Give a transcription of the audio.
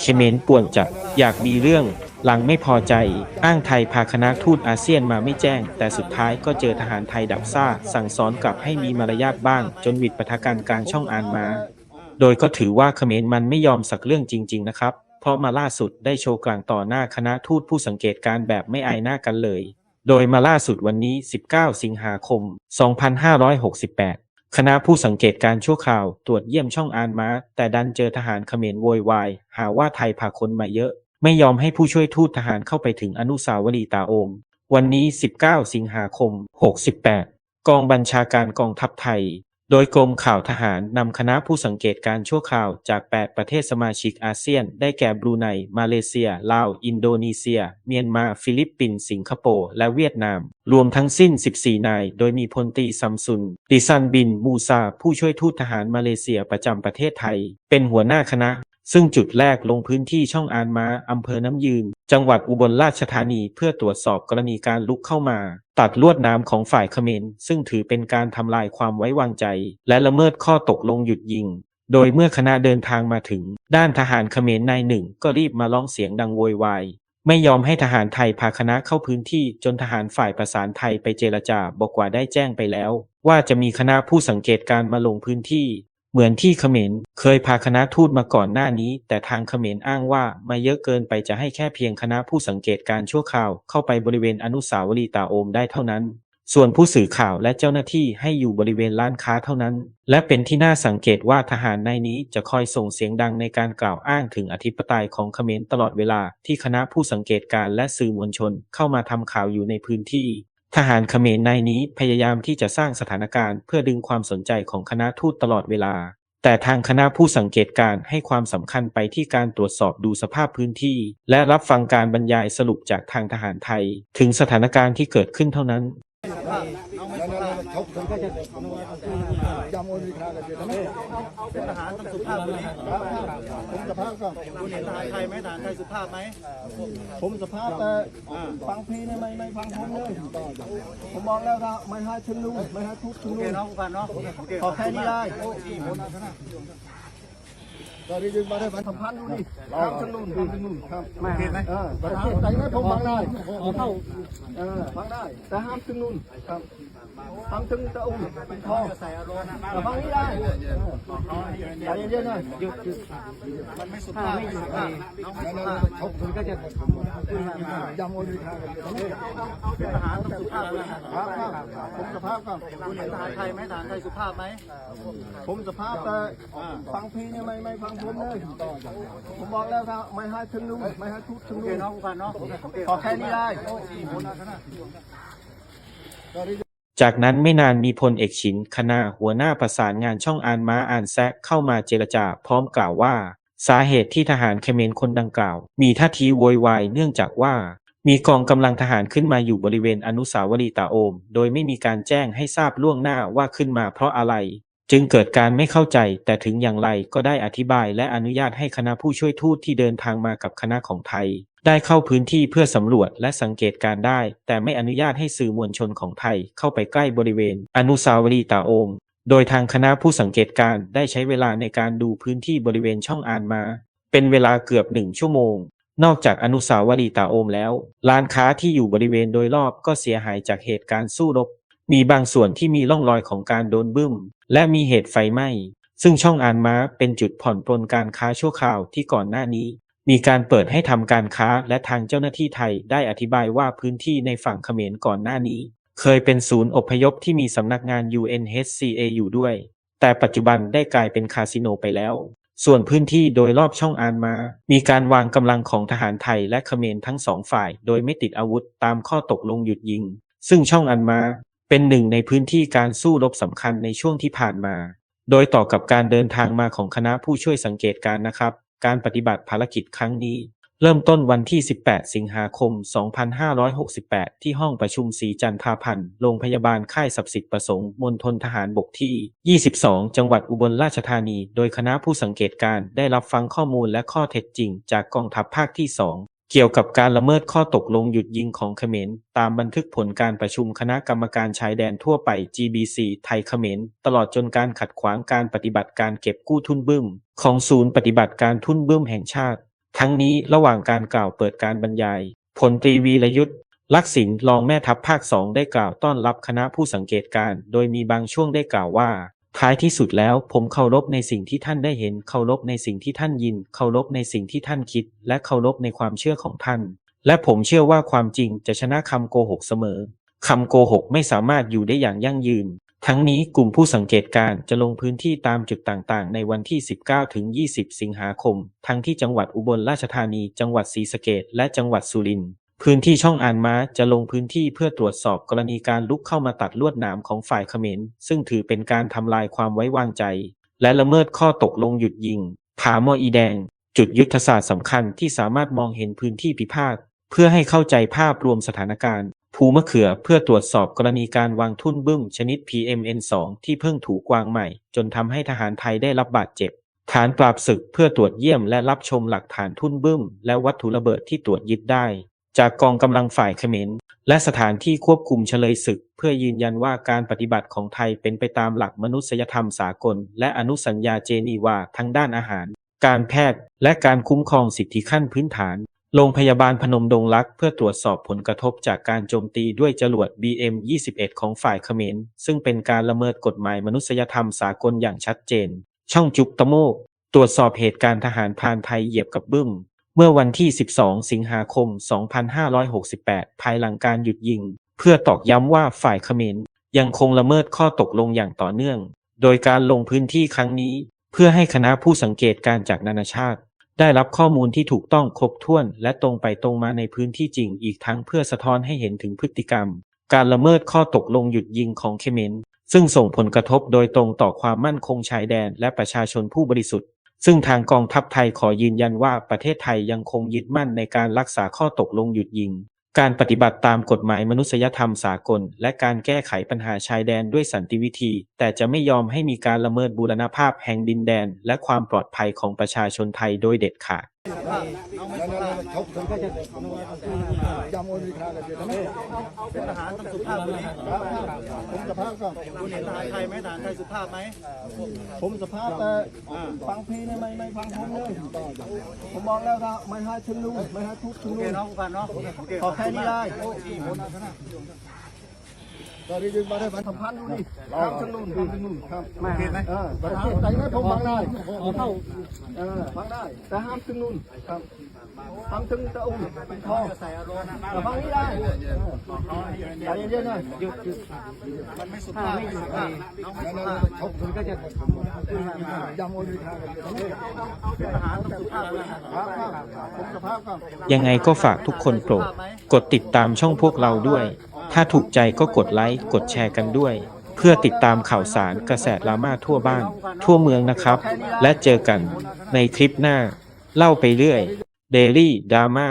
เขมรป่วนจัดอยากมีเรื่อง หลังไม่พอใจ อ้างไทยพาคณะทูตอาเซียนมาไม่แจ้ง แต่สุดท้ายก็เจอทหารไทยดับซ่า สั่งสอนกลับให้มีมารยาทบ้าง จนวิดปะทะกันกลางช่องอ่านมา โดยก็ถือว่าเขมรมันไม่ยอมสักเรื่องจริง ๆ นะครับ เพราะมาล่าสุดได้โชว์กลางต่อหน้าคณะทูตผู้สังเกตการณ์แบบไม่อายหน้ากันเลย โดยมาล่าสุดวันนี้ 19 สิงหาคม 2568 คณะผู้สังเกตการณ์ชั่วคราวตรวจเยี่ยมช่องอานมาแต่ดันเจอทหารเขมรโวยวาย หาว่าไทยพาคนมาเยอะ ไม่ยอมให้ผู้ช่วยทูตทหารเข้าไปถึงอนุสาวรีย์ตาโอม วันนี้ 19 สิงหาคม 68 กองบัญชาการกองทัพไทย โดยกรมข่าวทหารนำคณะผู้สังเกตการ์ชั่วคราวจาก 8 ประเทศสมาชิกอาเซียน ได้แก่บรูไน มาเลเซีย ลาว อินโดนีเซีย เมียนมา ฟิลิปปินส์ สิงคโปร์ และเวียดนาม รวมทั้งสิ้น 14 นาย โดยมีพลตรีซัมซุนดิซันบิน มูซา ผู้ช่วยทูตทหารมาเลเซียประจำประเทศไทย เป็นหัวหน้าคณะ ซึ่งจุดแรกลงพื้นที่ช่องอานมาอำเภอน้ำยืน จังหวัดอุบลราชธานีเพื่อตรวจสอบกรณีการลุกเข้ามา ตัดลวดน้ำของฝ่ายเขมรซึ่งถือเป็นการทำลายความไว้วางใจ และละเมิดข้อตกลงหยุดยิง โดยเมื่อคณะเดินทางมาถึง ด้านทหารเขมรนายหนึ่ง ก็รีบมาร้องเสียงดังโวยวายไม่ยอมให้ทหารไทยพาคณะเข้าพื้นที่จนทหารฝ่ายประสานไทยไปเจรจาบอกว่าได้แจ้งไปแล้ว ว่าจะมีคณะผู้สังเกตการณ์มาลงพื้นที่ เหมือนที่เขมรเคยพาคณะทูตมาก่อนหน้านี้ แต่ทางเขมรอ้างว่ามาเยอะเกินไปจะให้แค่เพียงคณะผู้สังเกตการ์ชั่วคราว เข้าไปบริเวณอนุสาวรีย์ตาโอมได้เท่านั้น ส่วนผู้สื่อข่าวและเจ้าหน้าที่ให้อยู่บริเวณร้านค้าเท่านั้น และเป็นที่น่าสังเกตว่าทหารนายนี้จะคอยส่งเสียงดังในการกล่าวอ้างถึงอธิปไตยของเขมรตลอดเวลาที่คณะผู้สังเกตการ์และสื่อมวลชนเข้ามาทำข่าวอยู่ในพื้นที่ ทหารเขมรนายนี้พยายามที่จะสร้างสถานการณ์เพื่อดึงความสนใจของคณะทูตตลอดเวลา แต่ทางคณะผู้สังเกตการให้ความสำคัญไปที่การตรวจสอบดูสภาพพื้นที่ และรับฟังการบรรยายสรุปจากทางทหารไทย ถึงสถานการณ์ที่เกิดขึ้นเท่านั้น จะจำโอนิคากันเยอะนะเป็นทหารต้องสุภาพกว่านี้ผมสภาพก็คุณเห็นทหารไทยไหมทหารไทยสุภาพไหมผมสภาพแต่ฟังพี่เนี่ยไม่ไม่ฟังผมเลยผมบอกแล้วครับไม่ให้ชุมนุมไม่ให้ทุกชุมโอนุเคน้องผู้พันเนาะโอเคขอแค่นี้ได้ ก็ได้ยินมาได้สัมพันธ์ดูดิทางถนนทางถนนครับเห็นไหมเออประเทศไทยนะผมฟังได้เข้าเออฟังได้ แต่ห้ามถึงนู่นครับห้ามถึงตะอุ้มเป็นทองแต่ฟังนี้ได้ใจเย็นๆหน่อยหยุดหยุดมันไม่สุภาพไม่สุภาพน้องไม่สุภาพเขาผมก็จะยำโอนิคากันเยอะนะเป็นทหารต้องสุภาพกว่านี้ครับผมสภาพครับคุณเห็นทหารไทยไหมทหารไทยสุภาพไหมผมสภาพแต่ฟังพี่เนี่ยไม่ไม่ฟังผมเลยผมบอกแล้วครับไม่ให้ชุมนุมไม่ให้ทุกชุมโอนุเคมน้องผู้พันเนาะขอแค่นี้ได้จากนั้นไม่นานมีพลเอกชินคณาหัวหน้าประสานงานช่องอานม้าอานแซะเข้ามาเจรจาพร้อมกล่าวว่า สาเหตุที่ทหารเขมรคนดังกล่าว มีท่าทีโวยวายเนื่องจากว่า มีกองกำลังทหารขึ้นมาอยู่บริเวณอนุสาวรีย์ตาโอม โดยไม่มีการแจ้งให้ทราบล่วงหน้าว่าขึ้นมาเพราะอะไร จึงเกิดการไม่เข้าใจ แต่ถึงอย่างไรก็ได้อธิบายและอนุญาตให้คณะผู้ช่วยทูตที่เดินทางมากับคณะของไทย ได้เข้าพื้นที่เพื่อสำรวจและสังเกตการได้ แต่ไม่อนุญาตให้สื่อมวลชนของไทยเข้าไปใกล้บริเวณ อนุสาวรีย์ตาโอมโดยทางคณะผู้สังเกตการได้ใช้เวลาในการดูพื้นที่บริเวณช่องอ่านมา เป็นเวลาเกือบหนึ่งชั่วโมง นอกจากอนุสาวรีย์ตาโอมแล้ว ร้านค้าที่อยู่บริเวณโดยรอบก็เสียหายจากเหตุการณ์สู้รบ มีบางส่วนที่มีร่องรอยของการโดนบึ้ม และมีเหตุไฟไหม้ ซึ่งช่องอานม้าเป็นจุดผ่อนปลนการค้าชั่วคราวที่ก่อนหน้านี้ มีการเปิดให้ทำการค้าและทางเจ้าหน้าที่ไทยได้อธิบายว่าพื้นที่ในฝั่งเขมรก่อนหน้านี้ เคยเป็นศูนย์อพยพที่มีสำนักงาน UNHCA อยู่ด้วย แต่ปัจจุบันได้กลายเป็นคาสิโนไปแล้ว ส่วนพื้นที่โดยรอบช่องอานมา มีการวางกำลังของทหารไทยและเขมรทั้งสองฝ่าย โดยไม่ติดอาวุธตามข้อตกลงหยุดยิงซึ่งช่องอันมา เป็นหนึ่งในพื้นที่การสู้รบสำคัญในช่วงที่ผ่านมา โดยต่อกับการเดินทางมาของคณะผู้ช่วยสังเกตการนะครับ การปฏิบัติภารกิจครั้งนี้ เริ่มต้นวันที่ 18 สิงหาคม 2568 ที่ห้องประชุมศรีจันทาพันธ์ โรงพยาบาลค่ายศักดิ์สิทธิ์ประสงค์ มณฑลทหารบกที่ 22 จังหวัดอุบลราชธานี โดยคณะผู้สังเกตการได้รับฟังข้อมูลและข้อเท็จจริง จากกองทัพภาคที่ 2 เกี่ยวกับการละเมิดข้อตกลงหยุดยิงของเขมร ตามบันทึกผลการประชุมคณะกรรมการชายแดนทั่วไป GBC ไทยเขมร ตลอดจนการขัดขวางการปฏิบัติการเก็บกู้ทุนบึ้ม ของศูนย์ปฏิบัติการทุนบึ้มแห่งชาติ ทั้งนี้ระหว่างการกล่าวเปิดการบรรยาย พลตรีวีรยุทธ์ลักษิณรองแม่ทัพภาคสองได้กล่าวต้อนรับคณะผู้สังเกตการ โดยมีบางช่วงได้กล่าวว่า ท้ายที่สุดแล้วผมเคารพในสิ่งที่ท่านได้เห็น เคารพในสิ่งที่ท่านยิน เคารพในสิ่งที่ท่านคิด และเคารพในความเชื่อของท่าน และผมเชื่อว่าความจริงจะชนะคำโกหกเสมอคำโกหกไม่สามารถอยู่ได้อย่างยั่งยืน ทั้งนี้กลุ่มผู้สังเกตการณ์จะลงพื้นที่ตามจุดต่างๆ ในวันที่ 19 ถึง 20 สิงหาคม ทั้งที่จังหวัดอุบลราชธานี จังหวัดศรีสะเกษและจังหวัดสุรินทร์ พื้นที่ช่องอ่านม้าจะลงพื้นที่เพื่อตรวจสอบกรณีการลุกเข้ามาตัดลวดหนามของฝ่ายเขมร ซึ่งถือเป็นการทำลายความไว้วางใจ และละเมิดข้อตกลงหยุดยิง ผาหมออีแดง จุดยุทธศาสตร์สำคัญที่สามารถมองเห็นพื้นที่พิพาทเพื่อให้เข้าใจภาพรวมสถานการณ์ ภูมะเขือเพื่อตรวจสอบกรณีการวางทุ่นบึ้มชนิด PMN2 ที่เพิ่งถูกวางใหม่ จนทำให้ทหารไทยได้รับบาดเจ็บ ฐานปราบศึกเพื่อตรวจเยี่ยมและรับชมหลักฐานทุ่นบึ้ม และวัตถุระเบิดที่ตรวจยึดได้ จากกองกำลังฝ่ายเขมร และสถานที่ควบคุมเฉลยศึก เพื่อยืนยันว่าการปฏิบัติของไทยเป็นไปตามหลักมนุษยธรรมสากล และอนุสัญญาเจนีวาทั้งด้านอาหาร การแพทย์ และการคุ้มครองสิทธิขั้นพื้นฐาน โรงพยาบาลพนมดงรักเพื่อตรวจสอบผลกระทบจากการโจมตีด้วยจรวด BM-21 ของฝ่ายเขมร ซึ่งเป็นการละเมิดกฎหมายมนุษยธรรมสากลอย่างชัดเจน ช่องจุกตะโมกตรวจสอบเหตุการณ์ทหารพานไทยเหยียบกับบึ้ม เมื่อวันที่ 12 สิงหาคม 2568 ภายหลังการหยุดยิง เพื่อตอกย้ำว่าฝ่ายเขมรยังคงละเมิดข้อตกลงอย่างต่อเนื่อง โดยการลงพื้นที่ครั้งนี้ เพื่อให้คณะผู้สังเกตการณ์จากนานาชาติ ได้รับข้อมูลที่ถูกต้องครบถ้วน และตรงไปตรงมาในพื้นที่จริงอีกทั้งเพื่อสะท้อนให้เห็นถึงพฤติกรรม การละเมิดข้อตกลงหยุดยิงของเขมรซึ่งส่งผลกระทบโดยตรงต่อความมั่นคงชายแดนและประชาชนผู้บริสุทธิ์ ซึ่งทางกองทัพไทยขอยืนยันว่าประเทศไทยยังคงยึดมั่นในการรักษาข้อตกลงหยุดยิง การปฏิบัติตามกฎหมายมนุษยธรรมสากล และการแก้ไขปัญหาชายแดนด้วยสันติวิธี แต่จะไม่ยอมให้มีการละเมิดบูรณภาพแห่งดินแดน และความปลอดภัยของประชาชนไทยโดยเด็ดขาด เขาผมก็จะจำโอนิคากันเดี๋ยวนะเป็นทหารต้องสุภาพกว่นี้ผมสภาพก็คุณเห็นทหารไทยไหมทหารไทยสุภาพไหมผมสภาพแต่ฟังพี่นี่ไม่ไม่ฟังผมเลยผมบอกแล้วครับไม่ให้ถึงนู่นไม่ให้ทุกถึงโอเคนู่นน้องผู้พันเนาะโอเคขอแค่นี้ได้ ตอนนี้ดึงมาได้พันพันดูนี่ข้ามถึงนู่นข้ามถึงนู่นครับโอเคไหมเออประเทศไทยนะผมฟังได้เข้าเออฟังได้ แต่ห้ามถึงนู่นครับห้ามถึงตะอุ่มเป็นทองใส่อารมณ์แต่ฟังนี้ได้ใจเย็นๆหน่อยหยุดหยุดมันไม่สุภาพไม่สุภาพน้องไม่สุภาพเขาผมก็จะจำโอนวิคากันเดี๋ยวนะเป็นทหารต้องสุภาพนะครับครับผมสภาพครับยังไงก็ฝากทุกคนโปรดกดติดตามช่องพวกเราด้วย ถ้าถูกใจก็กดไลค์ กดแชร์กันด้วย เพื่อติดตามข่าวสารกระแสดราม่าทั่วบ้าน ทั่วเมืองนะครับ และเจอกันในคลิปหน้า เล่าไปเรื่อย Daily Drama